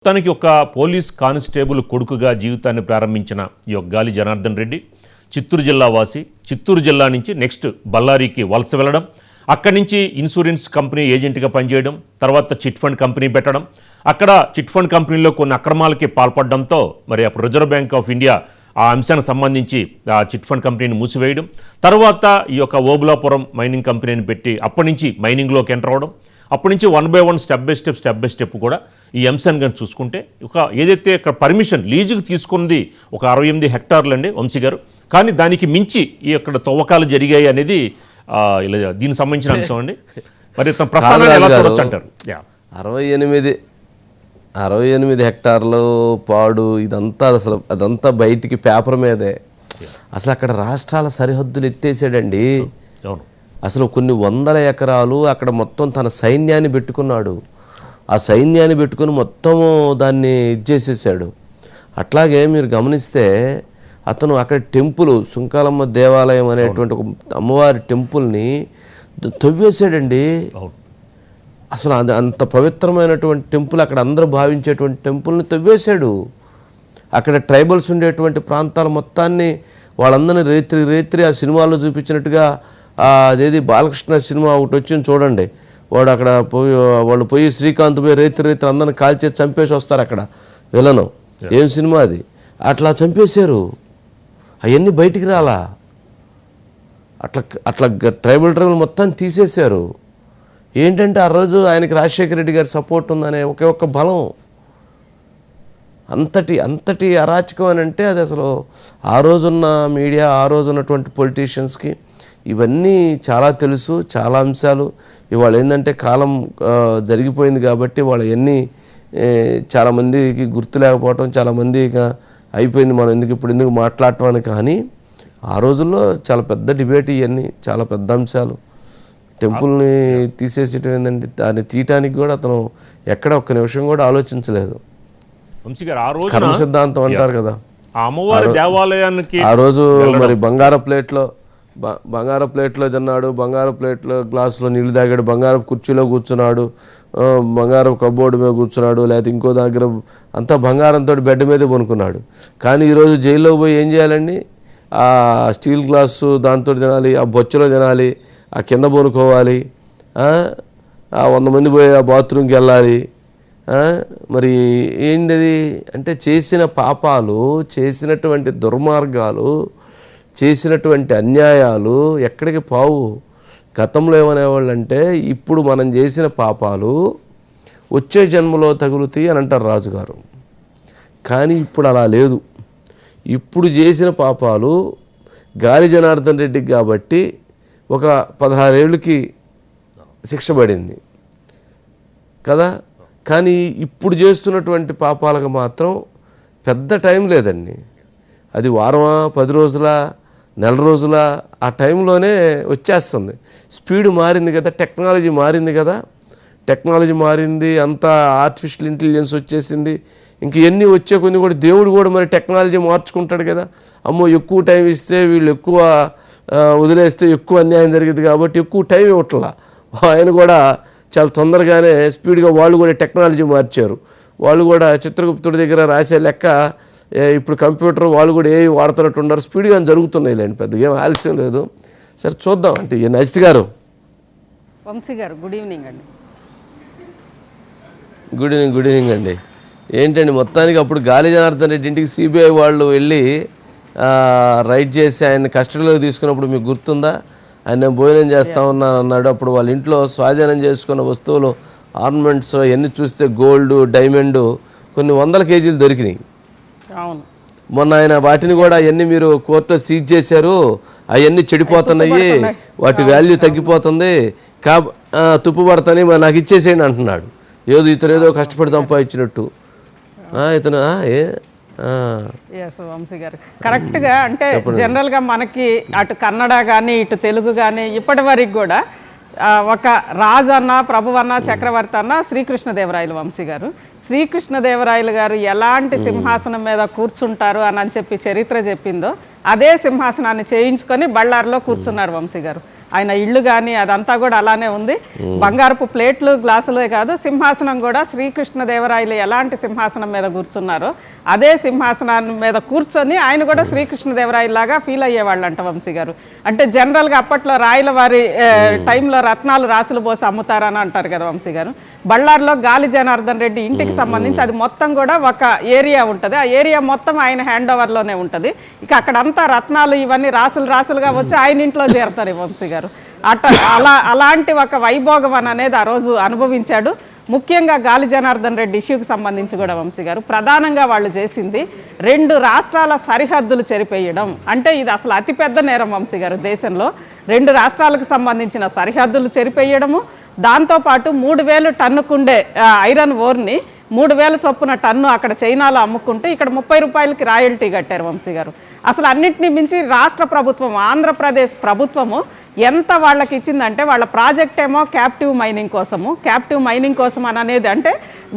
మొత్తానికి ఒక police constable కొడుకుగా జీవితాన్ని ప్రారంభించిన ఈ గాలి జనార్దన్ రెడ్డి చిత్తూరు జిల్లా వాసి. చిత్తూరు జిల్లా నుంచి నెక్స్ట్ బళ్ళారికి వలస వెళ్ళడం అక్కడి నుంచి ఇన్సూరెన్స్ కంపెనీ ఏజెంట్గా పనిచేయడం తర్వాత చిట్ ఫండ్ కంపెనీ పెట్టడం అక్కడ చిట్ ఫండ్ కంపెనీలో కొన్ని అక్రమాలకి పాల్పడడంతో మరి అప్పుడు రిజర్వ్ బ్యాంక్ ఆఫ్ ఇండియా ఆ అంశానికి సంబంధించి ఆ చిట్ ఫండ్ కంపెనీని మూసివేయడం తర్వాత ఈ యొక్క ఓబులాపురం మైనింగ్ కంపెనీని పెట్టి అప్పటి నుంచి మైనింగ్లోకి ఎంటర్ అవడం అప్పటి నుంచి one by one step by step step by step కూడా ఈ అంశాన్ని కానీ చూసుకుంటే ఒక ఏదైతే ఇక్కడ పర్మిషన్ లీజుకి తీసుకుంది ఒక అరవై ఎనిమిది హెక్టార్లు అండి వంశీ గారు. కానీ దానికి మించి ఈ ఇక్కడ తవ్వకాలు జరిగాయి అనేది ఇలా దీనికి సంబంధించిన అంశం అండి. మరి తన ప్రస్థానాన్ని ఎలా చూడొచ్చు అంటారు. అరవై ఎనిమిది అరవై ఎనిమిది హెక్టార్లు పాడు ఇదంతా అసలు అదంతా బయటికి పేపర్ మీదే. అసలు అక్కడ రాష్ట్రాల సరిహద్దులు ఎత్తేసాడండి. అవును. అసలు కొన్ని వందల ఎకరాలు అక్కడ మొత్తం తన సైన్యాన్ని పెట్టుకున్నాడు. ఆ సైన్యాన్ని పెట్టుకుని మొత్తము దాన్ని ఇచ్చేసేసాడు అట్లాగే మీరు గమనిస్తే అతను అక్కడ టెంపుల్ సుంకాలమ్మ దేవాలయం అనేటువంటి ఒక అమ్మవారి టెంపుల్ని తవ్వేశాడండి. అసలు అది అంత పవిత్రమైనటువంటి టెంపుల్ అక్కడ అందరూ భావించేటువంటి టెంపుల్ని తవ్వేశాడు. అక్కడ ట్రైబల్స్ ఉండేటువంటి ప్రాంతాల మొత్తాన్ని వాళ్ళందరినీ రేత్రి రేత్రి ఆ సినిమాలో చూపించినట్టుగా అదేది బాలకృష్ణ సినిమా ఒకటి వచ్చింది చూడండి. వాడు అక్కడ పోయి వాళ్ళు పోయి శ్రీకాంత్ పోయి రేత్రి రేత్రి అందరిని కాల్చేసి చంపేసి వస్తారు అక్కడ. విలను. ఏం సినిమా అది? అట్లా చంపేశారు. అవన్నీ బయటికి రాలా. అట్లా అట్లా ట్రైబల్ ట్రైబల్ మొత్తం తీసేశారు. ఏంటంటే ఆ రోజు ఆయనకి రాజశేఖర రెడ్డి గారి సపోర్ట్ ఉందనే ఒకే ఒక్క బలం. అంతటి అంతటి అరాచకం అని అంటే అది అసలు ఆ రోజున్న మీడియా ఆ రోజు ఉన్నటువంటి పొలిటీషియన్స్కి ఇవన్నీ చాలా తెలుసు చాలా అంశాలు. ఇవాళ ఏంటంటే కాలం జరిగిపోయింది కాబట్టి వాళ్ళ ఎన్ని చాలామందికి గుర్తు లేకపోవటం చాలామంది ఇక అయిపోయింది మనం ఎందుకు ఇప్పుడు ఎందుకు మాట్లాడటం అని కానీ ఆ రోజుల్లో చాలా పెద్ద డిబేట్ ఇవన్నీ చాలా పెద్ద అంశాలు. టెంపుల్ని తీసేసేయటం ఏంటండి దాన్ని తీయటానికి కూడా అతను ఎక్కడ ఒక్క నిమిషం కూడా ఆలోచించలేదు. కర్మ సిద్ధాంతం అంటారు కదా. అమ్మవారి దేవాలయానికి ఆ రోజు మరి బంగారు ప్లేట్లో బంగారు ప్లేట్లో తిన్నాడు బంగారు ప్లేట్లో గ్లాసులో నీళ్ళు తాగాడు బంగారు కుర్చీలో కూర్చున్నాడు ఆ, కబోర్డు మీద కూర్చున్నాడు లేకపోతే ఇంకో దగ్గర అంతా బంగారంతో బెడ్ మీద పనుకున్నాడు కానీ ఈరోజు జైల్లో పోయి ఏం చేయాలండి? ఆ స్టీల్ గ్లాసు దాంతో తినాలి ఆ బొచ్చలో తినాలి ఆ కింద పనుకోవాలి ఆ, వంద మంది పోయి ఆ బాత్రూమ్కి వెళ్ళాలి మరి ఏంటిది అంటే చేసిన పాపాలు చేసినటువంటి దుర్మార్గాలు చేసినటువంటి అన్యాయాలు ఎక్కడికి పావు. గతంలో ఏమనేవాళ్ళు అంటే ఇప్పుడు మనం చేసిన పాపాలు వచ్చే జన్మలో తగులుతాయి అని అంటారు రాజుగారు. కానీ ఇప్పుడు అలా లేదు. ఇప్పుడు చేసిన పాపాలు గాలి జనార్దన్ రెడ్డికి కాబట్టి ఒక పదహారేళ్ళకి శిక్ష పడింది. కదా? కానీ ఇప్పుడు చేస్తున్నటువంటి పాపాలకు మాత్రం పెద్ద టైం లేదండి. అది వారమా పది రోజుల నెల రోజుల ఆ టైంలోనే వచ్చేస్తుంది. స్పీడ్ మారింది కదా టెక్నాలజీ మారింది కదా. టెక్నాలజీ మారింది అంతా ఆర్టిఫిషియల్ ఇంటెలిజెన్స్ వచ్చేసింది. ఇంక ఎన్ని వచ్చే కొన్ని కూడా దేవుడు కూడా మరి టెక్నాలజీ మార్చుకుంటాడు కదా. అమ్మో ఎక్కువ టైం ఇస్తే వీళ్ళు ఎక్కువ వదిలేస్తే ఎక్కువ అన్యాయం జరిగింది కాబట్టి ఎక్కువ టైం ఇవ్వట్లా. ఆయన కూడా చాలా తొందరగానే స్పీడ్గా వాళ్ళు కూడా టెక్నాలజీ మార్చారు. వాళ్ళు కూడా చిత్రగుప్తుడి దగ్గర రాసే లెక్క ఇప్పుడు కంప్యూటర్ వాళ్ళు కూడా ఏ వాడుతున్నట్టు ఉన్నారు. స్పీడ్గా జరుగుతున్నాయి లేండి పెద్దగా ఏం ఆలస్యం లేదు. సరే చూద్దాం అంటే ఈ నజిత్ గారు. వంశీ గారు గుడ్ ఈవినింగ్ అండి. గుడ్ ఈవినింగ్ గుడ్ ఈవినింగ్ అండి. ఏంటండి మొత్తానికి అప్పుడు గాలి జనార్దన్ రెడ్డి ఇంటికి సిబిఐ వాళ్ళు వెళ్ళి రైడ్ చేసి ఆయన కస్టడీలోకి తీసుకున్నప్పుడు మీకు గుర్తుందా? ఆయన నేను భోజనం చేస్తా ఉన్నాను అన్నాడు. అప్పుడు వాళ్ళ ఇంట్లో స్వాధీనం చేసుకున్న వస్తువులు ఆర్నమెంట్స్ అవన్నీ చూస్తే గోల్డ్ డైమండ్ కొన్ని వందల కేజీలు దొరికినాయి. అవును. మొన్న ఆయన వాటిని కూడా అవన్నీ మీరు కోర్టులో సీజ్ చేశారు. అవన్నీ చెడిపోతున్నాయి. వాటి వాల్యూ తగ్గిపోతుంది. కా ఆ, తుప్పుపడతాని మరి నాకు ఇచ్చేసేయండి అంటున్నాడు. ఏదో ఇతను ఏదో కష్టపడి సంపాదించినట్టు. ఆ, ఇతను ఏ వంశీ గారు. కరెక్ట్గా అంటే జనరల్గా మనకి అటు కన్నడ కానీ ఇటు తెలుగు కానీ ఇప్పటి వరకు కూడా ఒక రాజు అన్న ప్రభు అన్న చక్రవర్తి అన్న శ్రీకృష్ణదేవరాయలు వంశీ గారు. శ్రీకృష్ణదేవరాయలు గారు ఎలాంటి సింహాసనం మీద కూర్చుంటారు అని అని చెప్పి చరిత్ర చెప్పిందో అదే సింహాసనాన్ని చేయించుకొని బళ్ళారిలో కూర్చున్నారు వంశీ గారు. ఆయన ఇళ్ళు కానీ అదంతా కూడా అలానే ఉంది. బంగారపు ప్లేట్లు గ్లాసులే కాదు సింహాసనం కూడా శ్రీకృష్ణదేవరాయలు ఎలాంటి సింహాసనం మీద కూర్చున్నారో అదే సింహాసనాన్ని మీద కూర్చొని ఆయన కూడా శ్రీకృష్ణదేవరాయలు లాగా ఫీల్ అయ్యేవాళ్ళు అంట వంశీ గారు. అంటే జనరల్గా అప్పట్లో రాయల వారి టైంలో రత్నాలు రాసులు పోసి అమ్ముతారని అంటారు కదా వంశీ గారు. బళ్ళార్లో గాలి జనార్దన్ రెడ్డి ఇంటికి సంబంధించి అది మొత్తం కూడా ఒక ఏరియా ఉంటుంది. ఆ ఏరియా మొత్తం ఆయన హ్యాండ్ ఓవర్లోనే ఉంటుంది. ఇక అక్కడంతా రత్నాలు ఇవన్నీ రాసులు రాసులుగా వచ్చి ఆయన ఇంట్లో చేరతారు వంశీ గారు. అట్ట అలా అలాంటి ఒక వైభోగం అనేది ఆ రోజు అనుభవించాడు. ముఖ్యంగా గాలి జనార్దన్ రెడ్డి ఇష్యూకి సంబంధించి కూడా వంశీ గారు. ప్రధానంగా వాళ్ళు చేసింది రెండు రాష్ట్రాల సరిహద్దులు చెరిపేయడం. అంటే ఇది అసలు అతిపెద్ద నేరం వంశీ గారు దేశంలో. రెండు రాష్ట్రాలకు సంబంధించిన సరిహద్దులు చెరిపేయడము. దాంతోపాటు మూడు వేలు టన్నుకుండే ఐరన్ ఓర్ని మూడు వేల చొప్పున టన్ను అక్కడ చైనాలో అమ్ముకుంటే ఇక్కడ ముప్పై రూపాయలకి రాయల్టీ కట్టారు వంశీ గారు. అసలు అన్నింటినీ మించి రాష్ట్ర ప్రభుత్వం ఆంధ్రప్రదేశ్ ప్రభుత్వము ఎంత వాళ్ళకి ఇచ్చిందంటే వాళ్ళ ప్రాజెక్ట్ ఏమో క్యాప్టివ్ మైనింగ్ కోసము క్యాప్టివ్ మైనింగ్ కోసం అని అనేది అంటే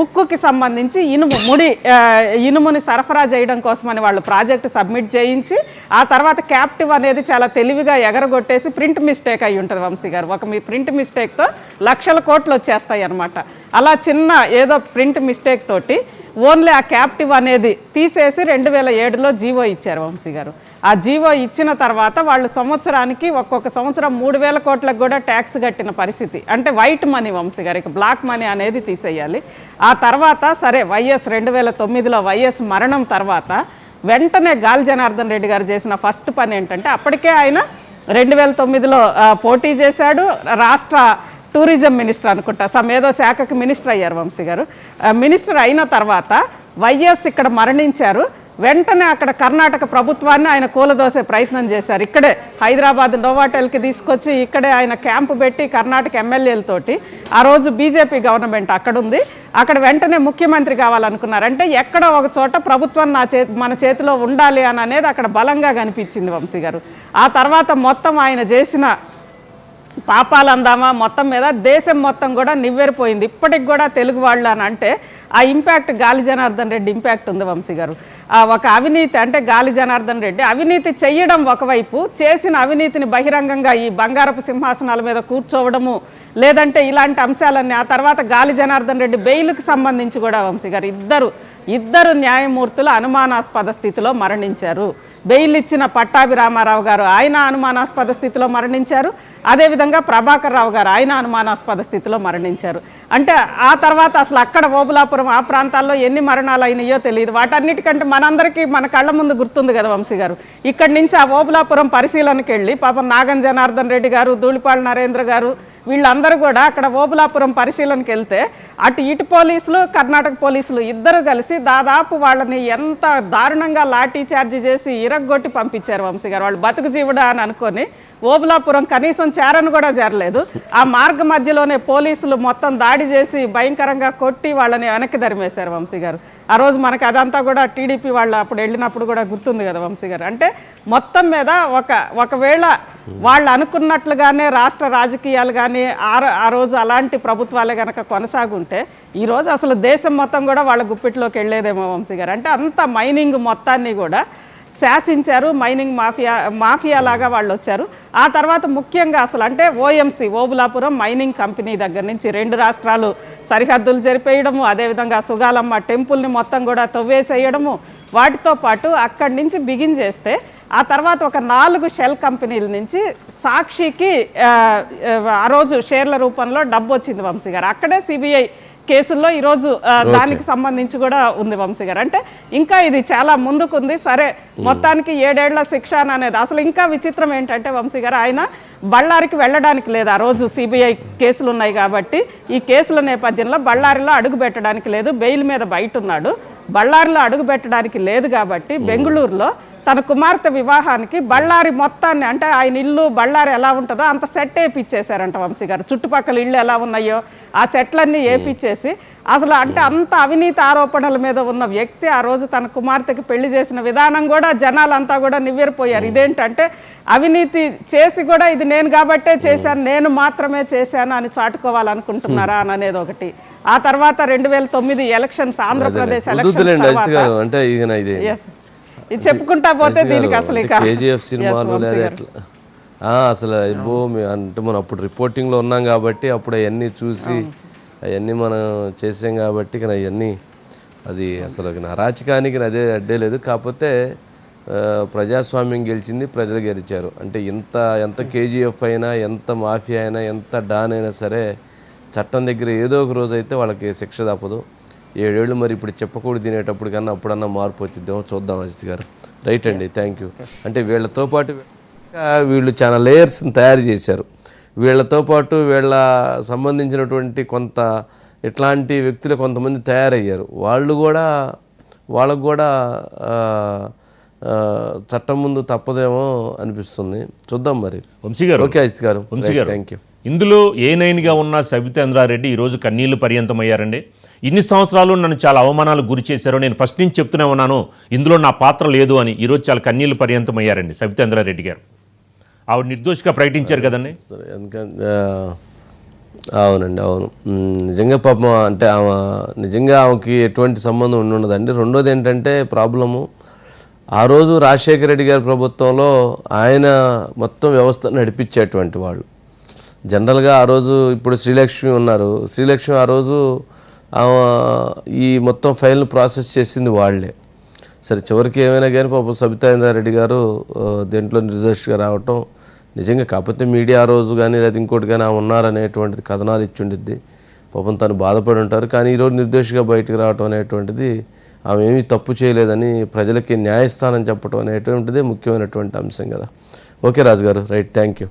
ఉక్కుకి సంబంధించి ఇనుము ముడి ఇనుముని సరఫరా చేయడం కోసమని వాళ్ళు ప్రాజెక్ట్ సబ్మిట్ చేయించి ఆ తర్వాత క్యాప్టివ్ అనేది చాలా తెలివిగా ఎగరగొట్టేసి ప్రింట్ మిస్టేక్ అయి ఉంటుంది వంశీ గారు. ఒక మీ ప్రింట్ మిస్టేక్తో లక్షల కోట్లు వచ్చేస్తాయి అనమాట అలా చిన్న ఏదో ప్రింట్ మిస్టేక్ తోటి ఓన్లీ ఆ క్యాప్టివ్ అనేది తీసేసి రెండు వేల ఏడులో జీవో ఇచ్చారు వంశీ గారు. ఆ జీవో ఇచ్చిన తర్వాత వాళ్ళు సంవత్సరానికి ఒక్కొక్క సంవత్సరం మూడు వేల కోట్లకు కూడా ట్యాక్స్ కట్టిన పరిస్థితి. అంటే వైట్ మనీ వంశీ గారు ఇక బ్లాక్ మనీ అనేది తీసేయాలి. ఆ తర్వాత సరే వైఎస్ రెండు వేల తొమ్మిదిలో వైఎస్ మరణం తర్వాత వెంటనే గాలి జనార్దన్ రెడ్డి గారు చేసిన ఫస్ట్ పని ఏంటంటే అప్పటికే ఆయన రెండు వేల తొమ్మిదిలో పోటీ చేశాడు. రాష్ట్ర టూరిజం మినిస్టర్ అనుకుంటా. సమ్ ఏదో శాఖకి మినిస్టర్ అయ్యారు వంశీ గారు. మినిస్టర్ అయిన తర్వాత వైఎస్ ఇక్కడ మరణించారు. వెంటనే అక్కడ కర్ణాటక ప్రభుత్వాన్ని ఆయన కూలదోసే ప్రయత్నం చేశారు. ఇక్కడే హైదరాబాద్ నోవాటెల్కి తీసుకొచ్చి ఇక్కడే ఆయన క్యాంపు పెట్టి కర్ణాటక ఎమ్మెల్యేలతోటి ఆ రోజు బీజేపీ గవర్నమెంట్ అక్కడ ఉంది అక్కడ వెంటనే ముఖ్యమంత్రి కావాలనుకున్నారంటే ఎక్కడ ఎక్కడో ఒక చోట ప్రభుత్వం నా చే మన చేతిలో ఉండాలి అని అనేది అక్కడ బలంగా కనిపించింది వంశీ గారు. ఆ తర్వాత మొత్తం ఆయన చేసిన పాపాలు అందామా? మొత్తం మీద దేశం మొత్తం కూడా నివ్వెరిపోయింది. ఇప్పటికి కూడా తెలుగు వాళ్ళు అని అంటే ఆ ఇంపాక్ట్ గాలి జనార్దన్ రెడ్డి ఇంపాక్ట్ ఉంది వంశీ గారు. ఆ ఒక అవినీతి అంటే గాలి జనార్దన్ రెడ్డి అవినీతి చేయడం ఒకవైపు చేసిన అవినీతిని బహిరంగంగా ఈ బంగారపు సింహాసనాల మీద కూర్చోవడము లేదంటే ఇలాంటి అంశాలన్నీ ఆ తర్వాత గాలి జనార్దన్ రెడ్డి బెయిల్కి సంబంధించి కూడా వంశీ గారు ఇద్దరు ఇద్దరు న్యాయమూర్తులు అనుమానాస్పద స్థితిలో మరణించారు. బెయిల్ ఇచ్చిన పట్టాభి రామారావు గారు ఆయన అనుమానాస్పద స్థితిలో మరణించారు. అదేవిధంగా ప్రభాకర్ రావు గారు ఆయన అనుమానాస్పద స్థితిలో మరణించారు. అంటే ఆ తర్వాత అసలు అక్కడ ఓబులాపురం ఆ ప్రాంతాల్లో ఎన్ని మరణాలు అయినాయో తెలియదు. వాటన్నిటికంటే మనందరికీ మన కళ్ళ ముందు గుర్తుంది కదా వంశీ గారు. ఇక్కడి నుంచి ఆ ఓబులాపురం పరిశీలనకి వెళ్ళి పాపం నాగన్ జనార్దన్ రెడ్డి గారు ధూళిపాళ నరేంద్ర గారు వీళ్ళందరూ కూడా అక్కడ ఓబులాపురం పరిశీలనకి వెళ్తే అటు ఇటు పోలీసులు కర్ణాటక పోలీసులు ఇద్దరు కలిసి దాదాపు వాళ్ళని ఎంత దారుణంగా లాఠీ చార్జ్ చేసి ఇరగ్గొట్టి పంపించారు వంశీ గారు. వాళ్ళు బతుకు జీవుడా అని అనుకొని ఓబులాపురం కనీసం చేరను కూడా చేరలేదు ఆ మార్గ మధ్యలోనే పోలీసులు మొత్తం దాడి చేసి భయంకరంగా కొట్టి వాళ్ళని వెనక్కి ధరిమేశారు వంశీ గారు. ఆ రోజు మనకి అదంతా కూడా టీడీపీ వాళ్ళు అప్పుడు వెళ్ళినప్పుడు కూడా గుర్తుంది కదా వంశీ గారు. అంటే మొత్తం మీద ఒక ఒకవేళ వాళ్ళు అనుకున్నట్లుగానే రాష్ట్ర రాజకీయాలు కానీ ఆ ఆ రోజు అలాంటి ప్రభుత్వాలే కనుక కొనసాగుంటే ఈరోజు అసలు దేశం మొత్తం కూడా వాళ్ళ గుప్పిట్లోకి వెళ్ళేదేమో వంశీ గారు. అంటే అంత మైనింగ్ మొత్తాన్ని కూడా శాసించారు. మైనింగ్ మాఫియా మాఫియా లాగా వాళ్ళు వచ్చారు. ఆ తర్వాత ముఖ్యంగా అసలు అంటే ఓఎంసీ ఓబులాపురం మైనింగ్ కంపెనీ దగ్గర నుంచి రెండు రాష్ట్రాలు సరిహద్దులు జరిపేయడము అదేవిధంగా సుగాలమ్మ టెంపుల్ని మొత్తం కూడా తవ్వేసేయడము వాటితో పాటు అక్కడి నుంచి బిగిన్ చేస్తే ఆ తర్వాత ఒక నాలుగు షెల్ కంపెనీల నుంచి సాక్షికి ఆ, రోజు షేర్ల రూపంలో డబ్బు వచ్చింది వంశీ గారు. అక్కడే సిబిఐ కేసుల్లో ఈరోజు దానికి సంబంధించి కూడా ఉంది వంశీ గారు. అంటే ఇంకా ఇది చాలా ముందుకుంది. సరే మొత్తానికి ఏడేళ్ళ శిక్ష అని అనేది అసలు ఇంకా విచిత్రం ఏంటంటే వంశీ గారు ఆయన బళ్ళారికి వెళ్ళడానికి లేదు. ఆ రోజు సిబిఐ కేసులు ఉన్నాయి కాబట్టి ఈ కేసుల నేపథ్యంలో బళ్ళారిలో అడుగు పెట్టడానికి లేదు. బెయిల్ మీద బయట ఉన్నాడు. బళ్ళారిలో అడుగు పెట్టడానికి లేదు కాబట్టి బెంగళూరులో తన కుమార్తె వివాహానికి బళ్ళారి మొత్తాన్ని అంటే ఆయన ఇల్లు బళ్ళారి ఎలా ఉంటుందో అంత సెట్ వేపిచ్చేశారంట వంశీ గారు. చుట్టుపక్కల ఇళ్ళు ఎలా ఉన్నాయో ఆ సెట్లన్నీ వేపిచ్చేసి అసలు అంటే అంత అవినీతి ఆరోపణల మీద ఉన్న వ్యక్తి ఆ రోజు తన కుమార్తెకి పెళ్ళి చేసిన విధానం కూడా జనాలంతా కూడా నివ్వెరపోయారు. ఇదేంటంటే అవినీతి చేసి కూడా ఇది నేను కాబట్టే చేశాను నేను మాత్రమే చేశాను అని చాటుకోవాలనుకుంటున్నారా అని అనేది ఒకటి. ఆ తర్వాత రెండు వేల తొమ్మిది ఎలక్షన్స్ ఆంధ్రప్రదేశ్ ఎలక్షన్స్ అంటే ఇది ఇది చెప్పుకుంటా పోతే దీనికి అసలు కేజీఎఫ్ సినిమాలు లేదా. ఎట్లా? అసలు మీ- అంటే మనం అప్పుడు రిపోర్టింగ్లో ఉన్నాం కాబట్టి అప్పుడు అవన్నీ చూసి అవన్నీ మనం చేసాం కాబట్టి ఇక అవన్నీ అది అసలు అరాచకానికి అదే అడ్డే లేదు. కాకపోతే ప్రజాస్వామ్యం గెలిచింది ప్రజలు గెలిచారు. అంటే ఎంత ఎంత కేజీఎఫ్ అయినా ఎంత మాఫియా అయినా ఎంత డాన్ అయినా సరే చట్టం దగ్గర ఏదో ఒక రోజు అయితే వాళ్ళకి శిక్ష తప్పదు ఏడేళ్ళు మరి ఇప్పుడు చెప్పకూడదు తినేటప్పుడు కన్నా అప్పుడన్నా మార్పు వచ్చిద్దేమో చూద్దాం అజిత్ గారు. రైట్ అండి థ్యాంక్ యూ అంటే వీళ్ళతో పాటు వీళ్ళు చాలా లేయర్స్ని తయారు చేశారు. వీళ్ళతో పాటు వీళ్ళ సంబంధించినటువంటి కొంత ఇట్లాంటి వ్యక్తులు కొంతమంది తయారయ్యారు. వాళ్ళు కూడా వాళ్ళకు కూడా చట్టం ముందు తప్పదేమో అనిపిస్తుంది. చూద్దాం మరి. వంశీ గారు ఓకే అజిత్ గారు. వంశీ గారు థ్యాంక్ యూ ఇందులో ఏ నైన్గా ఉన్న సబితేంద్రారెడ్డి ఈరోజు కన్నీళ్ళు పర్యంతమయ్యారండి. ఇన్ని సంవత్సరాలు నన్ను చాలా అవమానాలు గురి చేశారు నేను ఫస్ట్ నుంచి చెప్తూనే ఉన్నాను. ఇందులో నా పాత్ర లేదు అని. ఈరోజు చాలా కన్నీళ్ళు పర్యంతం అయ్యారండి సబితేంద్రారెడ్డి గారు. ఆవిడ నిర్దోషిగా ప్రకటించారు కదండి? అవునండి అవును. నిజంగా పాపం అంటే ఆమె నిజంగా ఆమెకి ఎటువంటి సంబంధం ఉండి ఉండదండి. రెండోది ఏంటంటే ప్రాబ్లము. ఆ రోజు రాజశేఖర రెడ్డి గారి ప్రభుత్వంలో ఆయన మొత్తం వ్యవస్థ నడిపించేటువంటి వాళ్ళు. జనరల్గా ఆ రోజు ఇప్పుడు శ్రీలక్ష్మి ఉన్నారు. శ్రీలక్ష్మి ఆ రోజు ఈ మొత్తం ఫైల్ను ప్రాసెస్ చేసింది వాళ్ళే. సరే చివరికి ఏమైనా కానీ పాపం సబితాయిందారెడ్డి రెడ్డి గారు దీంట్లో దేంట్లో నిర్దోషిగా రావటం నిజంగా కాకపోతే మీడియా ఆ రోజు కానీ లేదా ఇంకోటి కానీ ఆమె ఉన్నారనేటువంటిది కథనాలు ఇచ్చి ఉండిద్ది. పాపం తను బాధపడి ఉంటారు. కానీ ఈరోజు నిర్దోషిగా బయటకు రావటం అనేటువంటిది ఆమె ఏమీ తప్పు చేయలేదని ప్రజలకి న్యాయస్థానం చెప్పడం అనేటువంటిదే ముఖ్యమైనటువంటి అంశం కదా. ఓకే రాజు గారు రైట్ థ్యాంక్ యూ.